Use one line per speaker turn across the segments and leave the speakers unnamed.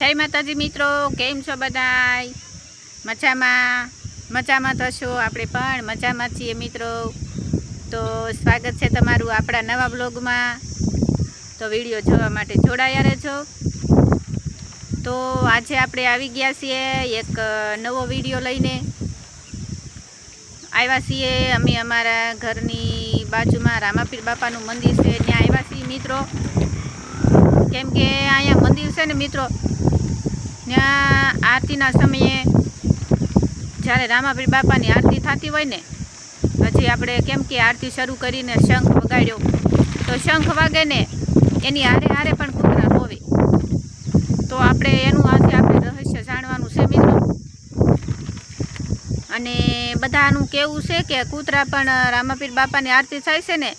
જય માતાજી મિત્રો, કેમ છો બધાય? મજામાં? મજામાં થશો આપણે પણ મજામાં છીએ મિત્રો. તો સ્વાગત છે તમારું આપણા નવા બ્લોગમાં તો વીડિયો જોવા માટે જોડાયા રહેજો. તો આજે આપણે આવી ગયા છીએ એક નવો વીડિયો લઈને. આવ્યા છીએ અમે અમારા ઘરની બાજુમાં રામાપીર બાપાનું મંદિર છે, ત્યાં આવ્યા છીએ મિત્રો. કેમ કે ને મિત્રો? ત્યાં આરતીના સમયે જ્યારે રામાપીર બાપાની આરતી થતી હોય ને, પછી આપણે કેમ કે આરતી શરૂ કરીને શંખ વગાડ્યો. તો શંખ વાગે ને, એની હારે હારે પણ કૂતરા રોવે. તો આપણે એનું આજે આપણે રહસ્ય જાણવાનું છે મિત્રો. અને બધાનું કેવું છે કે કૂતરા પણ રામાપીર બાપાની આરતી થાય છે ને,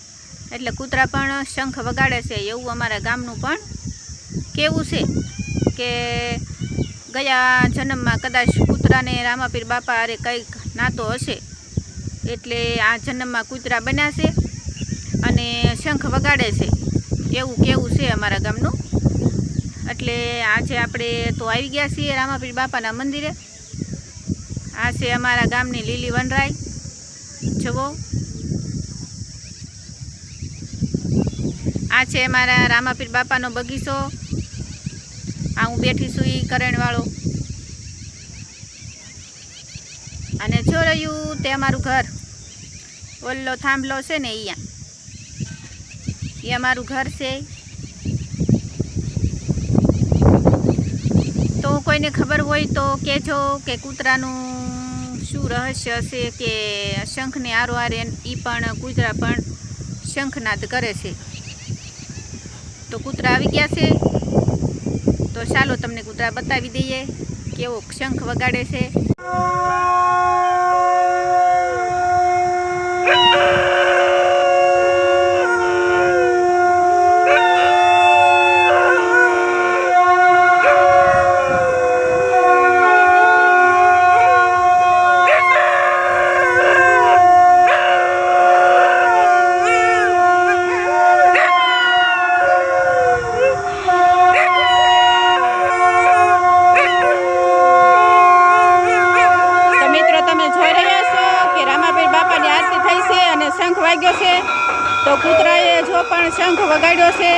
એટલે કૂતરા પણ શંખ વગાડે છે એવું અમારા ગામનું પણ કેવું છે કે ગયા જન્મમાં કદાચ કૂતરાને રામાપીર બાપા અરે કંઈક નાતો હશે? એટલે આ જન્મમાં કૂતરા બન્યા છે અને શંખ વગાડે છે. એવું કેવું છે અમારા ગામનું? એટલે આજે આપણે તો આવી ગયા છીએ રામાપીર બાપાના મંદિરે. આ છે અમારા ગામની લીલી વનરાય. જુઓ. આ છે અમારા રામાપીર બાપાનો બગીચો. આ હું બેઠી છું એ કરણવાળો. અને જો રહ્યું તે અમારું ઘર. ઓલ્લો થાંભલો છે ને અહીંયા. એ અમારું ઘર છે. તો કોઈને ખબર હોય તો કહેજો કે કૂતરાનું શું રહસ્ય છે કે શંખને આરો આરે એ પણ કૂતરા પણ શંખનાદ કરે છે. તો કૂતરા આવી ગયા છે. તો ચાલો તમને કૂતરા બતાવી દઈએ કેવો શંખ વગાડે છે તો મિત્રો તમે જોઈ રહ્યા છો કે રામાપીર બાપાની આરતી થઈ છે અને શંખ વાગ્યો છે, તો કૂતરાએ જો પણ શંખ વગાડ્યો છે,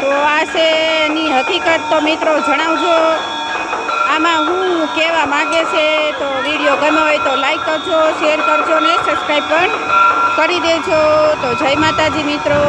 તો આ છે એની હકીકત. તો મિત્રો, જણાવજો. આમાં હું કહેવા માગે છે, તો વીડિયો ગમ્યો હોય તો લાઈક કરજો, શેર કરજો ને સબસ્ક્રાઈબ પણ કરી દેજો. તો જય માતાજી મિત્રો.